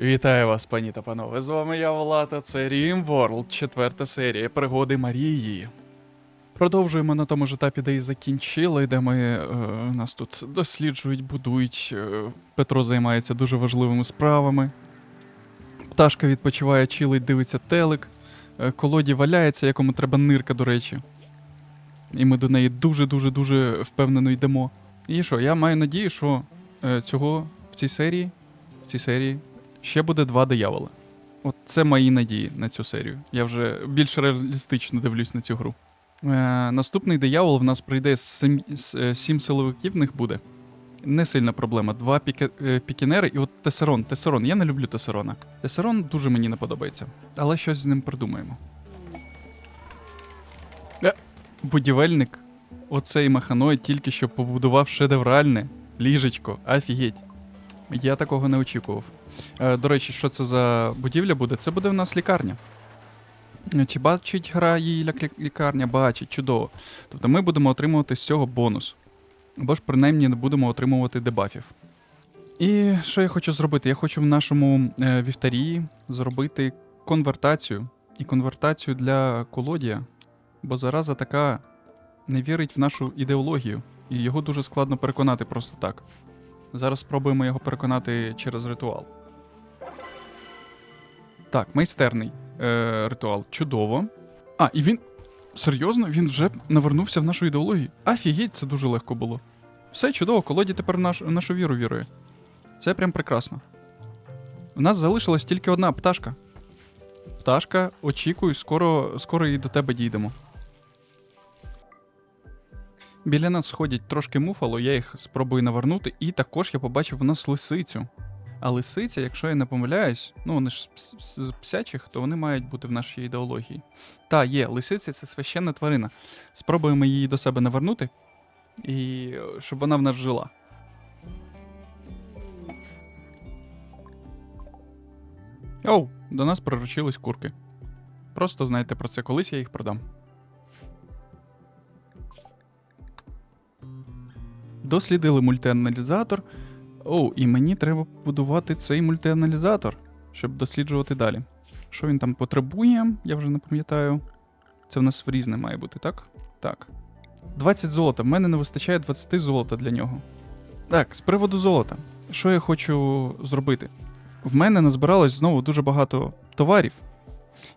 Вітаю вас, пані та панове. З вами я Влад, це Рім World, четверта серія пригоди Марії. Продовжуємо на тому ж етапі, де і закінчили, де ми е, нас тут досліджують, будують. Е, Петро займається дуже важливими справами. Пташка відпочиває, чилить, дивиться телек. Е, колоді валяється, якому треба нирка, до речі. І ми до неї дуже-дуже дуже впевнено йдемо. І що, я маю надію, що е, цього в цій серії, в цій серії ще буде два дияволи. От це мої надії на цю серію. Я вже більш реалістично дивлюсь на цю гру. Е, наступний диявол в нас прийде сім, е, сім силовиків, в них буде. Не сильна проблема. Два піке, е, пікінери і от Тесерон. Тесерон. Я не люблю Тесерона. Тесерон дуже мені не подобається. Але щось з ним придумаємо. Е, будівельник. Оцей маханоїд тільки що побудував шедевральне ліжечко. Офігеть. Я такого не очікував. Е, До речі, що це за будівля буде? Це буде в нас лікарня. Е, Чи бачить гра її лікарня? Бачить, чудово. Тобто ми будемо отримувати з цього бонус. Або ж принаймні не будемо отримувати дебафів. І що я хочу зробити? Я хочу в нашому е, вівтарії зробити конвертацію. І конвертацію для колодія, бо зараза така не вірить в нашу ідеологію, і його дуже складно переконати просто так. Зараз спробуємо його переконати через ритуал. Так, майстерний е, ритуал. Чудово. А, і він. Серйозно, він вже навернувся в нашу ідеологію. Офігеть, це дуже легко було. Все чудово, колоді тепер наш, нашу віру вірує. Це прям прекрасно. У нас залишилась тільки одна пташка. Пташка, очікуй, скоро, скоро і до тебе дійдемо. Біля нас ходять трошки муфало, я їх спробую навернути, і також я побачив у нас лисицю. А лисиця, якщо я не помиляюсь, ну вони ж з псячих, то вони мають бути в нашій ідеології. Та, є, лисиця це священна тварина. Спробуємо її до себе навернути, і е, щоб вона в нас жила. Оу, до нас приручились курки. Просто знайте про це, колись я їх продам. Дослідили мультианалізатор. Оу, і мені треба будувати цей мультианалізатор, щоб досліджувати далі. Що він там потребує, я вже не пам'ятаю. Це в нас в різне має бути, так? Так. 20 золота. В мене не вистачає 20 золота для нього. Так, з приводу золота. Що я хочу зробити? В мене назбиралось знову дуже багато товарів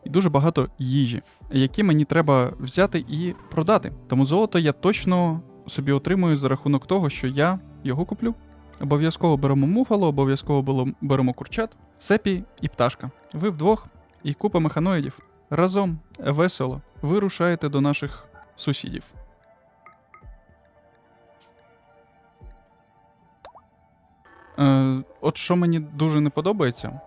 і дуже багато їжі, які мені треба взяти і продати. Тому золото я точно собі отримую за рахунок того, що я його куплю. Обов'язково беремо муфало, обов'язково беремо курчат, сепі і пташка. Ви вдвох і купа механоїдів. Разом весело ви рушаєте до наших сусідів. Е, от що мені дуже не подобається,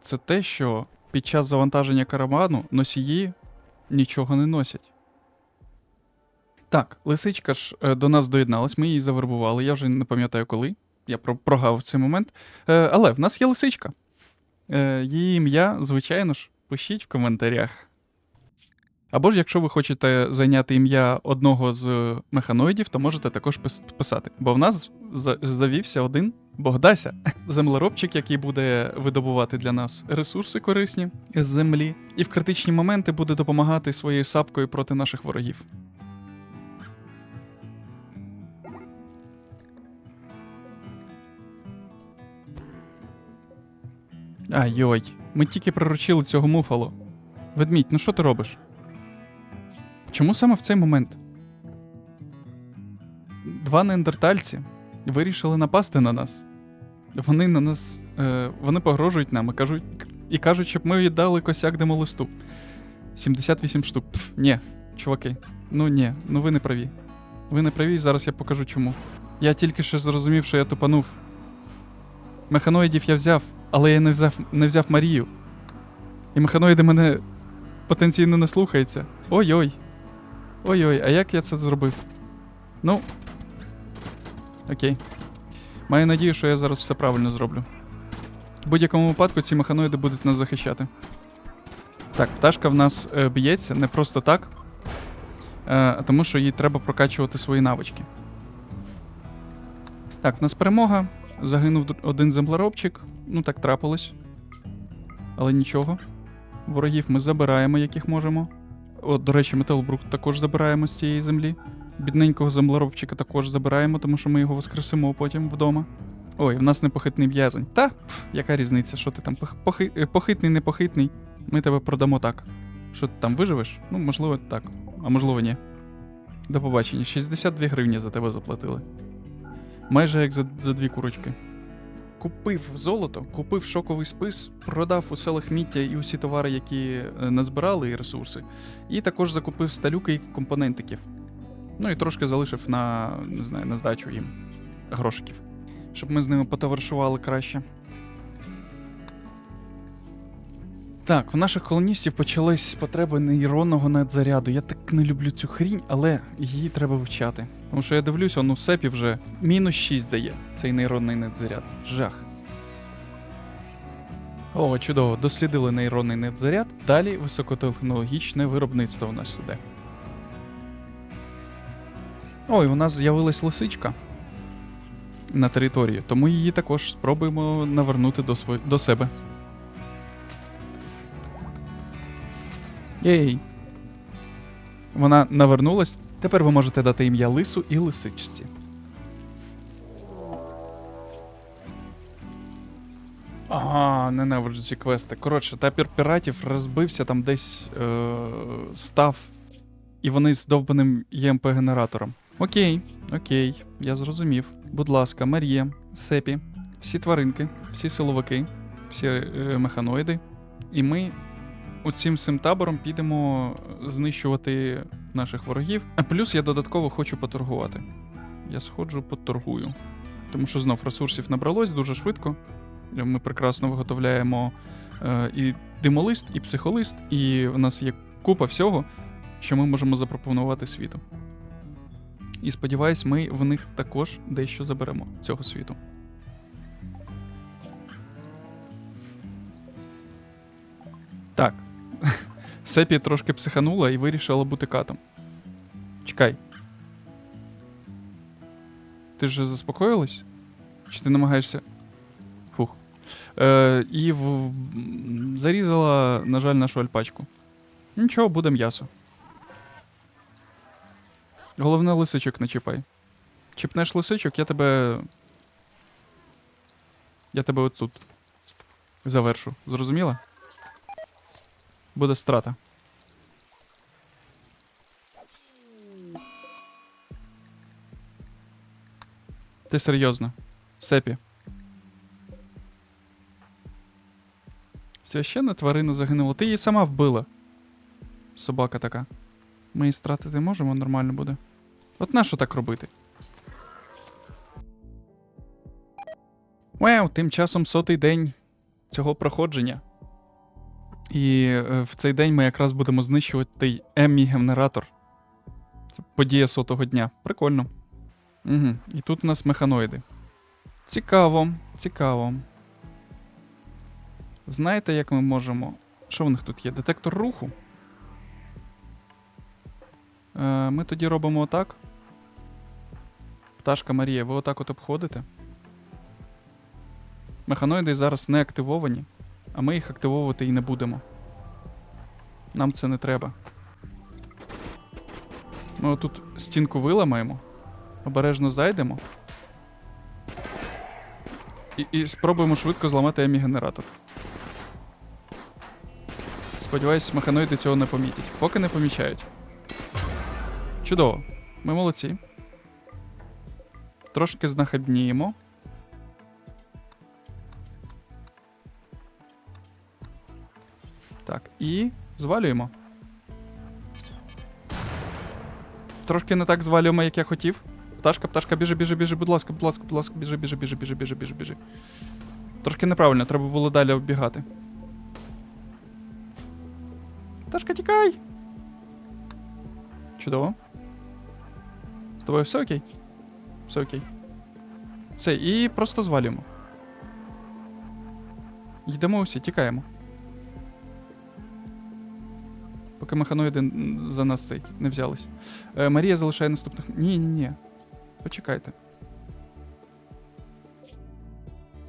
це те, що під час завантаження каравану носії нічого не носять. Так, лисичка ж е, до нас доєдналась, ми її завербували, я вже не пам'ятаю коли. Я прогав цей момент. Е, але в нас є лисичка. Е, її ім'я, звичайно ж, пишіть в коментарях. Або ж, якщо ви хочете зайняти ім'я одного з механоїдів, то можете також писати. Бо в нас завівся один Богдася, землеробчик, який буде видобувати для нас ресурси корисні з землі, і в критичні моменти буде допомагати своєю сапкою проти наших ворогів. Ай-йой, ми тільки приручили цього муфало. Ведмідь, ну що ти робиш? Чому саме в цей момент? Два неандертальці вирішили напасти на нас. Вони на нас. Е, вони погрожують нам і кажуть, і кажуть, щоб ми віддали косяк демолисту. 78 штук. Пф, ні, чуваки. Ну ні, ну ви не праві. Ви не праві, зараз я покажу чому. Я тільки що зрозумів, що я тупанув. Механоїдів я взяв, але я не взяв, не взяв Марію. І механоїди мене потенційно не слухаються. Ой-ой. Ой-ой, а як я це зробив? Ну. Окей. Маю надію, що я зараз все правильно зроблю. В будь-якому випадку ці механоїди будуть нас захищати. Так, пташка в нас е, б'ється не просто так, е, тому що їй треба прокачувати свої навички. Так, в нас перемога. Загинув один землеробчик. Ну так трапилось. Але нічого. Ворогів ми забираємо, яких можемо. От, до речі, Металбрук також забираємо з цієї землі. Бідненького землеробчика також забираємо, тому що ми його воскресимо потім вдома. Ой, в нас непохитний в'язень. Та, пф, яка різниця, що ти там похи- е, похитний, непохитний. Ми тебе продамо так. Що ти там виживеш? Ну, можливо, так. А можливо, ні. До побачення. 62 гривні за тебе заплатили. Майже як за, за дві курочки. Купив золото, купив шоковий спис, продав усе лахміття і усі товари, які е, назбирали, і ресурси. І також закупив сталюки і компонентиків. Ну і трошки залишив на, не знаю, на здачу їм грошиків. Щоб ми з ними потоваришували краще. Так, в наших колоністів почались потреби нейронного надзаряду. Я так не люблю цю хрінь, але її треба вивчати. Тому що я дивлюсь, он у сепі вже мінус 6 дає цей нейронний надзаряд. Жах. О, чудово, дослідили нейронний надзаряд. Далі високотехнологічне виробництво у нас іде. Ой, у нас з'явилась лисичка на території, тому її також спробуємо навернути до, сво... до себе. Єй. Вона навернулась. Тепер ви можете дати ім'я лису і лисичці. Ага, ненавиджу ці квести. Коротше, тапір піратів розбився там десь е- став, і вони з довбаним ЄМП-генератором. Окей, окей, я зрозумів. Будь ласка, Марія, Сепі, всі тваринки, всі силовики, всі е- механоїди. І ми оцим всім табором підемо знищувати наших ворогів. А плюс я додатково хочу поторгувати. Я сходжу, поторгую. Тому що знов ресурсів набралось дуже швидко. Ми прекрасно виготовляємо е, і димолист, і психолист, і в нас є купа всього, що ми можемо запропонувати світу. І сподіваюсь, ми в них також дещо заберемо цього світу. Так. Сепі трошки психанула і вирішила бути катом. Чекай. Ти вже заспокоїлась? Чи ти намагаєшся. Фух. Е, і в... зарізала, на жаль, нашу альпачку. Нічого, буде м'ясо. Головне лисичок не чіпай. Чіпнеш лисичок, я тебе. Я тебе отут завершу. Зрозуміла? Буде страта. Ти серйозно? Сепі. Священна тварина загинула. Ти її сама вбила. Собака така. Ми її стратити можемо, нормально буде. От нащо так робити? Вау, тим часом сотий день цього проходження. І е, в цей день ми якраз будемо знищувати еммі генератор. Це подія сотого дня. Прикольно. Угу. І тут у нас механоїди. Цікаво, цікаво. Знаєте, як ми можемо. Що в них тут є? Детектор руху. Е, ми тоді робимо отак. Пташка Марія, ви отак от обходите. Механоїди зараз не активовані, а ми їх активовувати і не будемо. Нам це не треба. Ми отут стінку виламаємо, обережно зайдемо. І, і спробуємо швидко зламати емі-генератор. Сподіваюсь, механоїди цього не помітять. Поки не помічають. Чудово. Ми молодці. Трошки знахабніємо. Так, і звалюємо. Трошки не так звалюємо, як я хотів. Пташка, пташка, біжи, біжи, біжи, будь ласка, будь ласка, будь ласка, біжи, біжи, біжи, біжи, біжи, біжи, біжи. Трошки неправильно, треба було далі оббігати. Пташка, тікай! Чудово. З тобою все окей? Все окей. Все, і просто звалюємо. Йдемо усі, тікаємо. поки механоїди за нас цей не взялись. Е, Марія залишає наступних. Ні, ні, ні. Почекайте.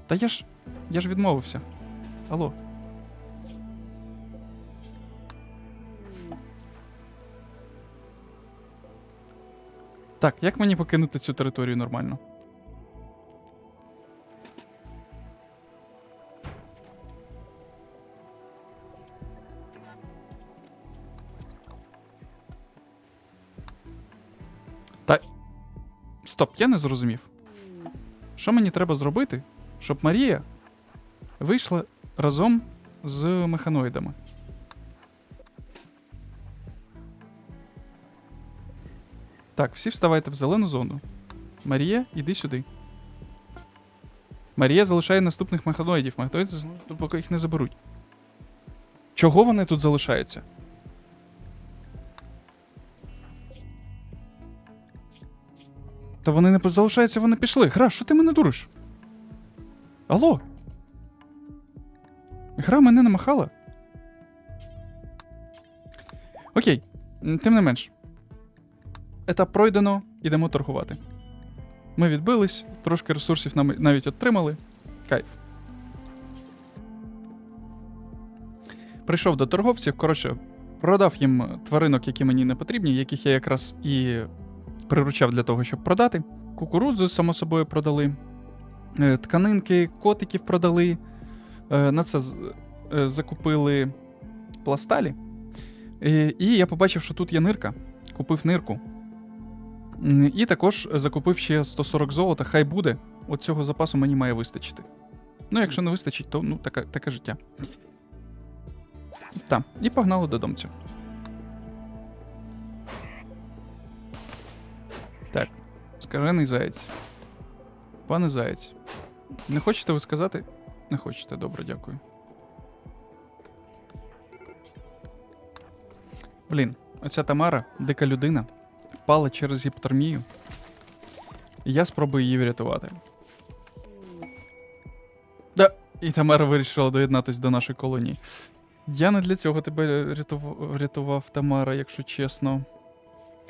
Та я ж. Я ж відмовився. Алло. Так, як мені покинути цю територію нормально? Стоп, я не зрозумів. Що мені треба зробити, щоб Марія вийшла разом з механоїдами? Так, всі вставайте в зелену зону. Марія, іди сюди. Марія залишає наступних механоїдів. Механоїди, ну, поки їх не заберуть. Чого вони тут залишаються? Та вони не залишаються, вони пішли. Гра, що ти мене дуриш? Алло? Гра мене намахала? Окей, тим не менш. Етап пройдено, ідемо торгувати. Ми відбились, трошки ресурсів навіть отримали. Кайф. Прийшов до торговців, коротше, продав їм тваринок, які мені не потрібні, яких я якраз і приручав для того, щоб продати. Кукурудзу, само собою, продали. Е, Тканинки, котиків продали. Е, На це е, закупили пласталі. І я побачив, що тут є нирка. Купив нирку. І також закупив ще 140 золота. Хай буде. От цього запасу мені має вистачити. Ну, якщо не вистачить, то ну, таке, таке життя. Так, і погнали додомцю. Так, скажений заєць. Пане заєць. Не хочете ви сказати? Не хочете, добре, дякую. Блін, оця Тамара, дика людина, впала через гіпотермію. Я спробую її врятувати. Да, і Тамара вирішила доєднатись до нашої колонії. Я не для цього тебе рятував, врятував Тамара, якщо чесно.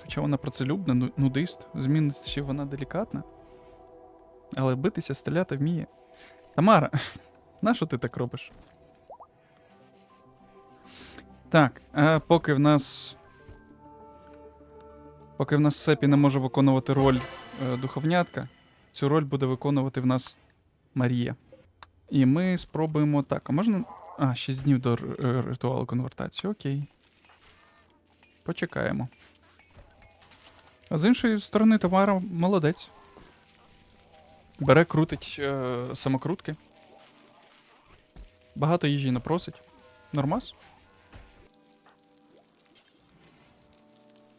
Хоча вона працелюбна, ну- нудист, змінності вона делікатна. Але битися, стріляти вміє. Тамара, нащо ти так робиш? Так, а поки в нас. Поки в нас Сепі не може виконувати роль е, духовнятка, цю роль буде виконувати в нас Марія. І ми спробуємо так. А можна. А, 6 днів до ритуалу конвертації. Окей. Почекаємо. А з іншої сторони, Тамара молодець. Бере, крутить е, самокрутки. Багато їжі не просить. Нормас?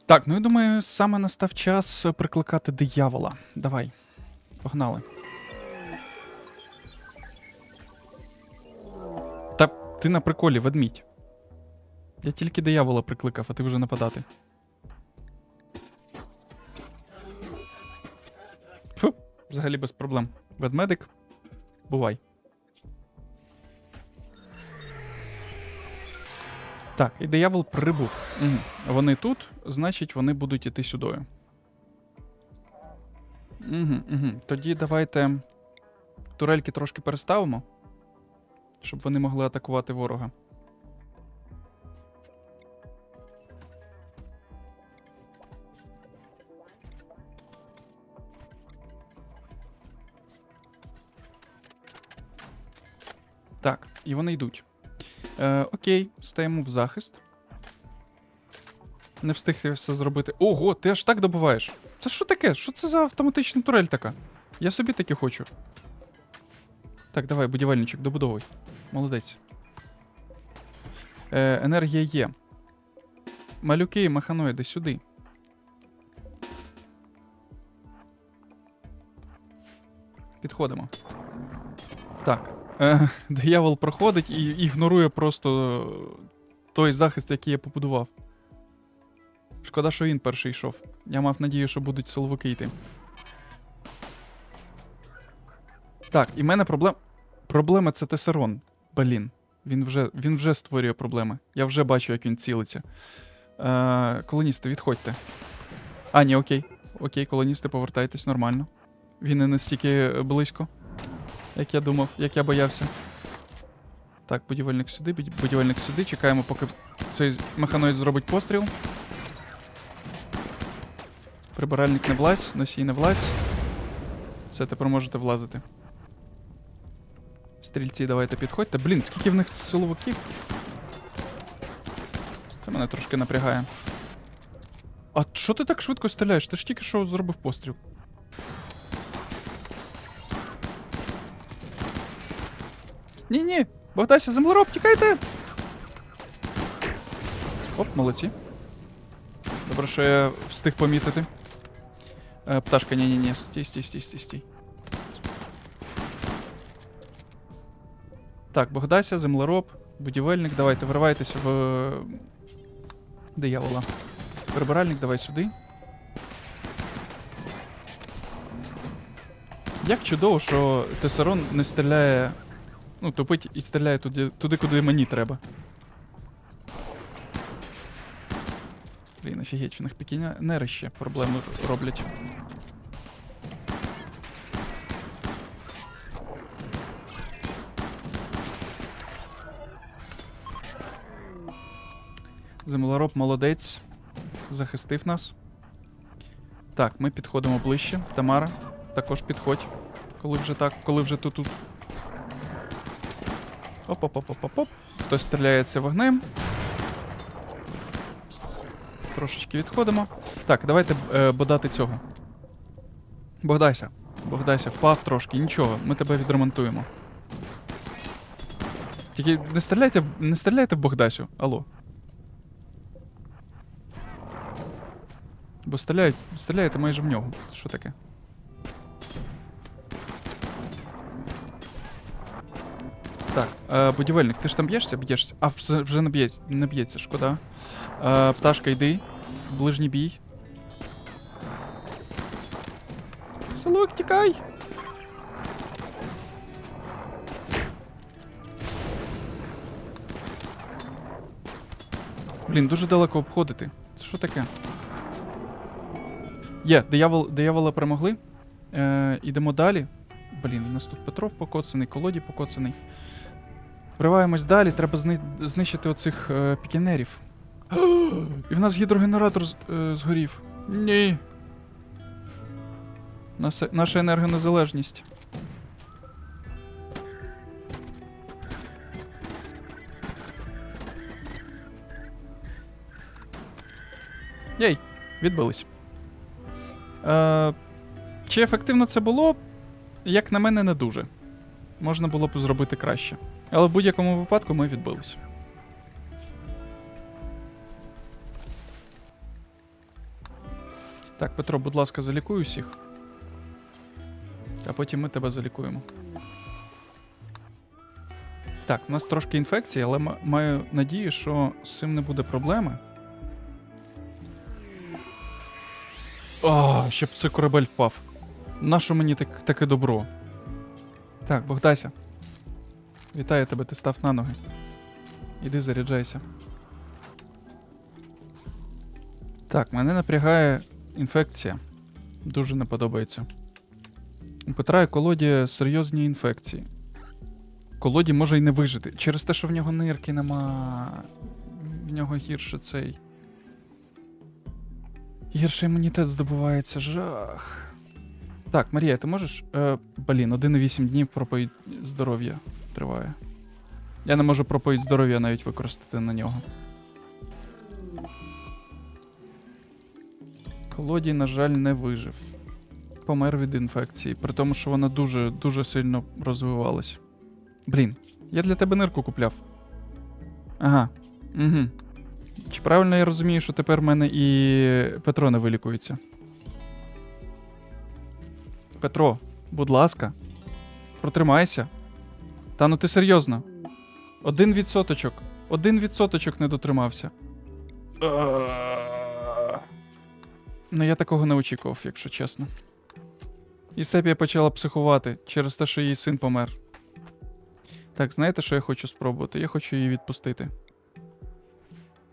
Так, ну я думаю, саме настав час прикликати диявола. Давай. Погнали. Та ти на приколі, ведмідь. Я тільки диявола прикликав, а ти вже нападати. Взагалі без проблем. Ведмедик, бувай. Так, і диявол прибув. Угу. Вони тут, значить, вони будуть іти сюдою. Угу, угу. Тоді давайте турельки трошки переставимо, щоб вони могли атакувати ворога. І вони йдуть. Е, окей, стаємо в захист. Не встиг я все зробити. Ого, ти аж так добуваєш. Це що таке? Що це за автоматична турель така? Я собі таке хочу. Так, давай, будівельничок, добудовуй. Молодець. Е, енергія є. Малюки, і маханоїди, сюди. Підходимо. Так. Е, диявол проходить і ігнорує просто той захист, який я побудував. Шкода, що він перший йшов. Я мав надію, що будуть силовики йти. Так, і в мене проблем. Проблема це Тесерон. Блін. Він вже, він вже створює проблеми. Я вже бачу, як він цілиться. Е, колоністи, відходьте. А, ні, окей. Окей, колоністи, повертайтесь нормально. Він не настільки близько як я думав, як я боявся. Так, будівельник сюди, будівельник сюди. Чекаємо, поки цей механоїд зробить постріл. Прибиральник не влазь, носій не влазь. Все, тепер можете влазити. Стрільці, давайте підходьте. Блін, скільки в них силовиків? Це мене трошки напрягає. А що ти так швидко стріляєш? Ти ж тільки що зробив постріл. Ні-ні, Богдася, землероб, тікайте! Оп, молодці. Добре, що я встиг помітити. Е, пташка, ні-ні-ні, стій, стій, стій, стій, стій. Так, Богдася, землероб, будівельник, давайте, виривайтеся в. е, Диявола. Прибиральник, давай сюди. Як чудово, що Тесарон не стріляє. Ну, тупить і стріляє туди, туди куди мені треба. Блін, офігеть, в них пікінери ще проблеми роблять. Землероб молодець. Захистив нас. Так, ми підходимо ближче. Тамара, також підходь. Коли вже так, коли вже тут тут. Оп-оп-оп-оп-оп. Хтось стріляється вогнем. Трошечки відходимо. Так, давайте е, бодати цього. Богдайся. Богдайся, впав трошки, нічого, ми тебе відремонтуємо. Тільки не стріляйте, не стріляйте в Богдасю, алло. Бо стріляють, стріляєте майже в нього. Що таке? Так, е, будівельник, ти ж там б'єшся? Б'єшся. А, вже, вже не б'ється, не б'ється, шкода. Е, пташка, йди. Ближній бій. Селок, тікай! Блін, дуже далеко обходити. Це що таке? Є, диявол, диявола перемогли. Е, ідемо далі. Блін, у нас тут Петров покоцаний, колоді покоцаний. Вриваємось далі, треба зни... знищити оцих е, пікінерів. І в нас гідрогенератор з- е, згорів. Ні. Наша, наша енергонезалежність. Єй, відбились. Е, чи ефективно це було? Як на мене, не дуже. Можна було б зробити краще. Але в будь-якому випадку ми відбились. Так, Петро, будь ласка, залікуй усіх. А потім ми тебе залікуємо. Так, у нас трошки інфекції, але маю надію, що з цим не буде проблеми. О, щоб це корабель впав. Нащо мені так, таке добро? Так, Богдася. Вітаю тебе, ти став на ноги. Іди заряджайся. Так, мене напрягає інфекція. Дуже не подобається. У Петра і колоді серйозні інфекції. Колоді може й не вижити. Через те, що в нього нирки нема. В нього гірше цей. Гірше імунітет здобувається. Жах. Так, Марія, ти можеш. Е, блін, 1,8 днів проповідь здоров'я триває. Я не можу проповідь здоров'я навіть використати на нього. Колодій, на жаль, не вижив. Помер від інфекції, при тому, що вона дуже дуже сильно розвивалась. Блін, я для тебе нирку купляв. Ага. Угу. Чи правильно я розумію, що тепер в мене і Петро не вилікується? Петро, будь ласка, протримайся. Та ну ти серйозно. Один відсоточок. Один відсоточок не дотримався. Ну, я такого не очікував, якщо чесно. І Сепія почала психувати через те, що її син помер. Так, знаєте, що я хочу спробувати? Я хочу її відпустити.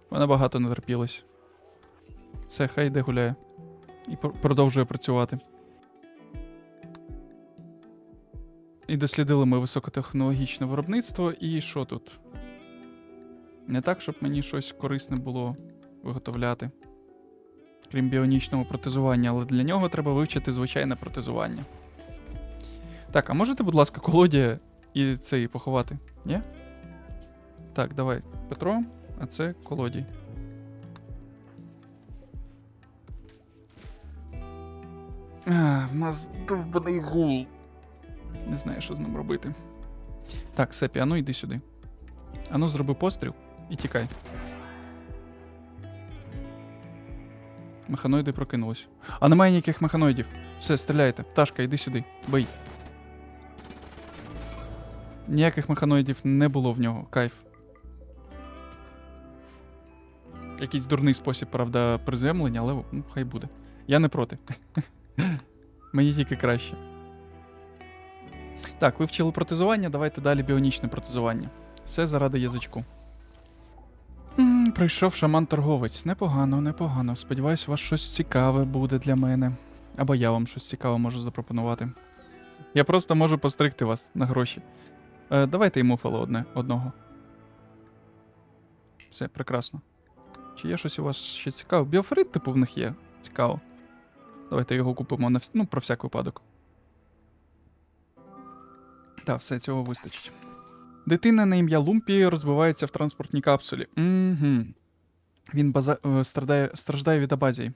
Вона багато натерпілась. Все, хай йде гуляє. І продовжує працювати. І дослідили ми високотехнологічне виробництво, і що тут? Не так, щоб мені щось корисне було виготовляти. крім біонічного протезування, але для нього треба вивчити звичайне протезування. Так, а можете, будь ласка, колоді і цей поховати? Ні? Так, давай, Петро, а це колодій. А, в нас довбаний гул. Не знаю, що з ним робити. Так, Сепі, ану йди сюди. Ану, зроби постріл і тікай. Механоїди прокинулись. А немає ніяких механоїдів. Все, стріляйте. Пташка, йди сюди. Бий. Ніяких механоїдів не було в нього. Кайф. Якийсь дурний спосіб, правда, приземлення, але ну, хай буде. Я не проти. Мені тільки краще. Так, вивчили протезування, давайте далі біонічне протезування. Все заради язичку. М, Прийшов шаман-торговець. Непогано, непогано. Сподіваюсь, у вас щось цікаве буде для мене. Або я вам щось цікаве можу запропонувати. Я просто можу постригти вас на гроші. Е, давайте йому фало одне, одного. Все, прекрасно. Чи є щось у вас ще цікаве? Біоферит, типу, в них є. Цікаво. Давайте його купимо на вс... ну, про всяк випадок. Так, все, цього вистачить. Дитина на ім'я Лумпі розбивається в транспортній капсулі. Угу. Він база... е, страждає... страждає від абазії.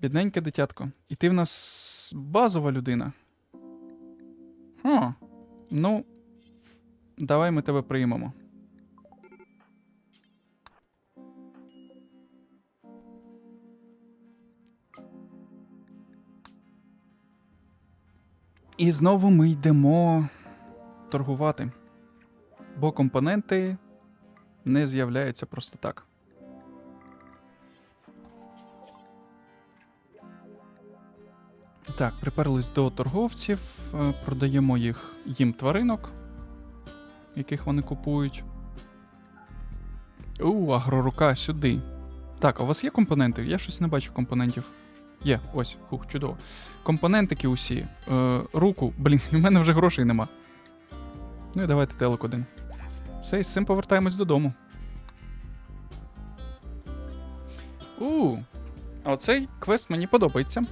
Бідненьке дитятко. І ти в нас базова людина. Хм. Ну, давай ми тебе приймемо. І знову ми йдемо торгувати. Бо компоненти не з'являються просто так. Так, приперлись до торговців, е, продаємо їх їм тваринок, яких вони купують. У, агрорука сюди. Так, у вас є компоненти? Я щось не бачу компонентів. Є, ось, хух, чудово. Компонентики усі. Е, руку, блін, в мене вже грошей нема. Ну і давайте телек один. Все, і з цим повертаємось додому. У, а оцей квест мені подобається.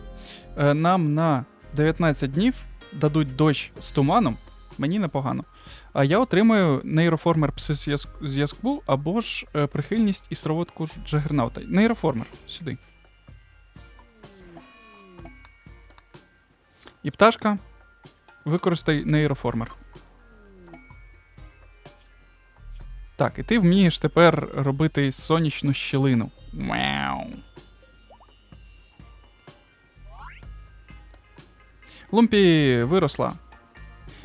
Е, нам на 19 днів дадуть дощ з туманом. Мені непогано. А я отримую нейроформер пси-зв'язку або ж е, прихильність і сироватку Джагернаута. Нейроформер сюди. І пташка. Використай нейроформер. Так, і ти вмієш тепер робити сонячну щілину. Мяу. Лумпі виросла.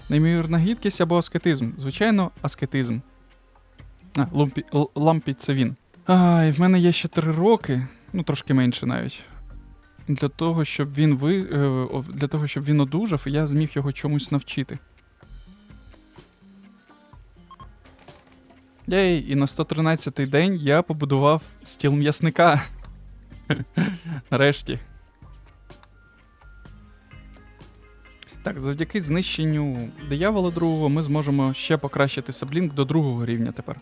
Неймовірна гідкість або аскетизм. Звичайно, аскетизм. А, лумпі, лампі це він. Ай, в мене є ще три роки, ну трошки менше навіть. Для того, щоб він ви. е, Для того, щоб він одужав, і я зміг його чомусь навчити. Єй, і на 113-й день я побудував стіл м'ясника. Нарешті. Так, завдяки знищенню диявола другого ми зможемо ще покращити саблінк до другого рівня тепер.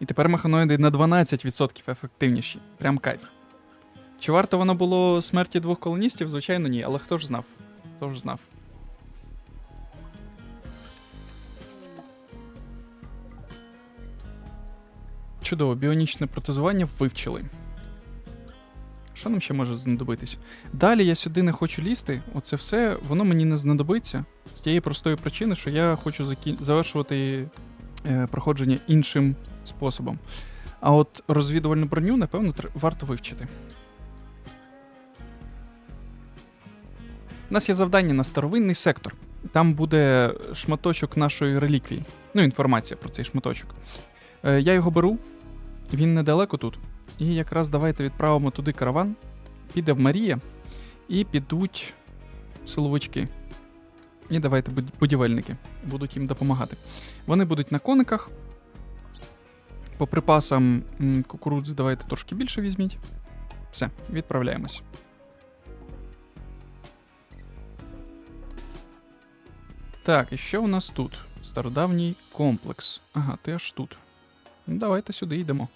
І тепер механоїди на 12% ефективніші. Прям кайф. Чи варто воно було смерті двох колоністів? Звичайно, ні, але хто ж знав? Хто ж знав? Чудово, біонічне протезування вивчили. Що нам ще може знадобитись? Далі я сюди не хочу лізти. Оце все, воно мені не знадобиться. З тієї простої причини, що я хочу закі... завершувати е, проходження іншим способом. А от розвідувальну броню, напевно, варто вивчити. У нас є завдання на старовинний сектор. Там буде шматочок нашої реліквії. Ну, інформація про цей шматочок. Е, я його беру, він недалеко тут. І якраз давайте відправимо туди караван. Піде в Марія, і підуть силовички. І давайте будівельники будуть їм допомагати. Вони будуть на кониках. По припасам кукурудзи давайте трошки більше візьміть. Все, відправляємось. Так, і що у нас тут? Стародавній комплекс. Ага, ти аж тут. Ну, давайте сюди йдемо.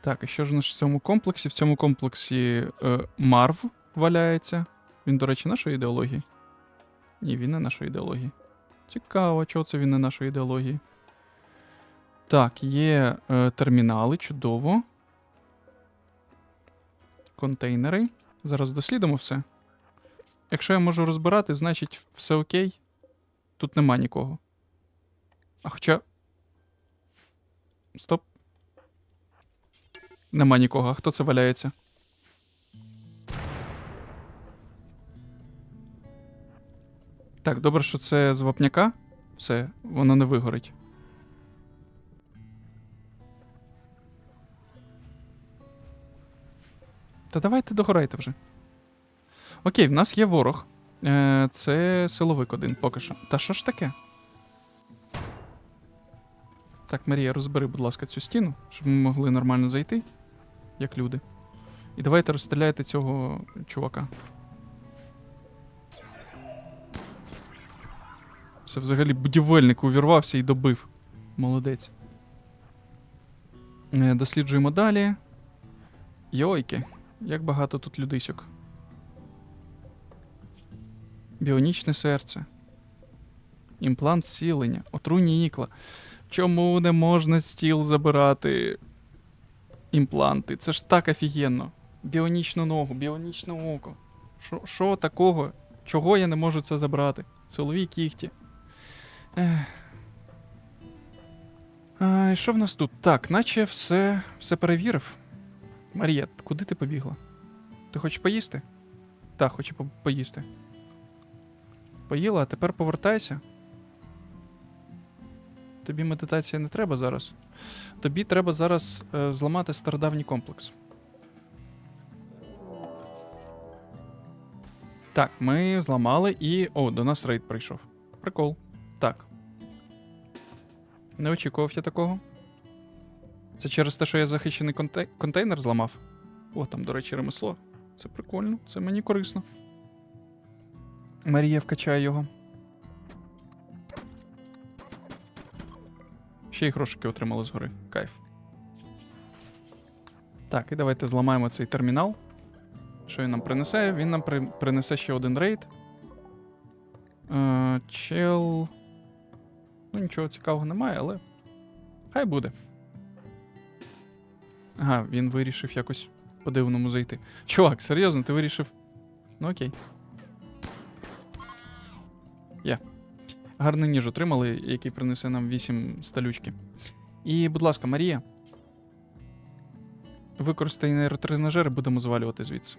Так, і що ж у нас в цьому комплексі? В цьому комплексі е, Марв валяється. Він, до речі, нашої ідеології? Ні, він не нашої ідеології. Цікаво, чого це він не нашої ідеології. Так, є е, термінали, чудово. Контейнери. Зараз дослідимо все. Якщо я можу розбирати, значить все окей. Тут нема нікого. А хоча. Стоп. Нема нікого. А хто це валяється? Так, добре, що це з вапняка. Все, воно не вигорить. Та давайте догорайте вже. Окей, в нас є ворог. Е, це силовик один поки що. Та що ж таке? Так, Марія, розбери, будь ласка, цю стіну, щоб ми могли нормально зайти, як люди. І давайте розстріляйте цього чувака. Це взагалі будівельник увірвався і добив. Молодець. Е, Досліджуємо далі. Йойки, як багато тут людисьок. Біонічне серце. Імплант зцілення. Отруйні ікла. Чому не можна стіл забирати імпланти? Це ж так офігенно. Біонічну ногу, біонічне око. Що- такого? Чого я не можу це забрати? Силові кіхті. Ех. А, і що в нас тут? Так, наче все, все перевірив. Марія, куди ти побігла? Ти хочеш поїсти? Так, хочу по- поїсти. Поїла, а тепер повертайся. Тобі медитація не треба зараз. Тобі треба зараз е, зламати стародавній комплекс. Так, ми зламали і. О, до нас рейд прийшов. Прикол. Так. Не очікував я такого. Це через те, що я захищений конте... контейнер зламав. О, там, до речі, ремесло. Це прикольно, це мені корисно. Марія вкачає його. Ще й грошики отримали згори. Кайф. Так, і давайте зламаємо цей термінал. Що він нам принесе? Він нам при... принесе ще один рейд. Е, чел. Ну, нічого цікавого немає, але. Хай буде. Ага, він вирішив якось по-дивному зайти. Чувак, серйозно, ти вирішив. Ну окей. Є. Гарний ніж отримали, який принесе нам 8 сталючки. І, будь ласка, Марія. Використай нейротренажер і будемо звалювати звідси.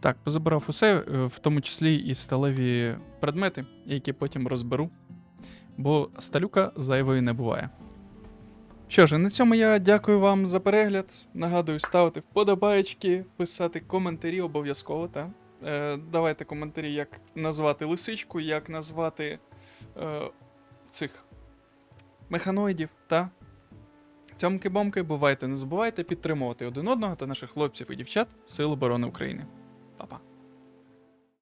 Так, позабирав усе, е, в тому числі і сталеві предмети, які потім розберу. Бо сталюка зайвої не буває. Що ж, на цьому я дякую вам за перегляд. Нагадую, ставити вподобайки, писати коментарі обов'язково, та? Е, давайте коментарі, як назвати лисичку, як назвати е, цих механоїдів, та? Цьомки-бомки, бувайте, не забувайте підтримувати один одного та наших хлопців і дівчат Сил оборони України. Па-па.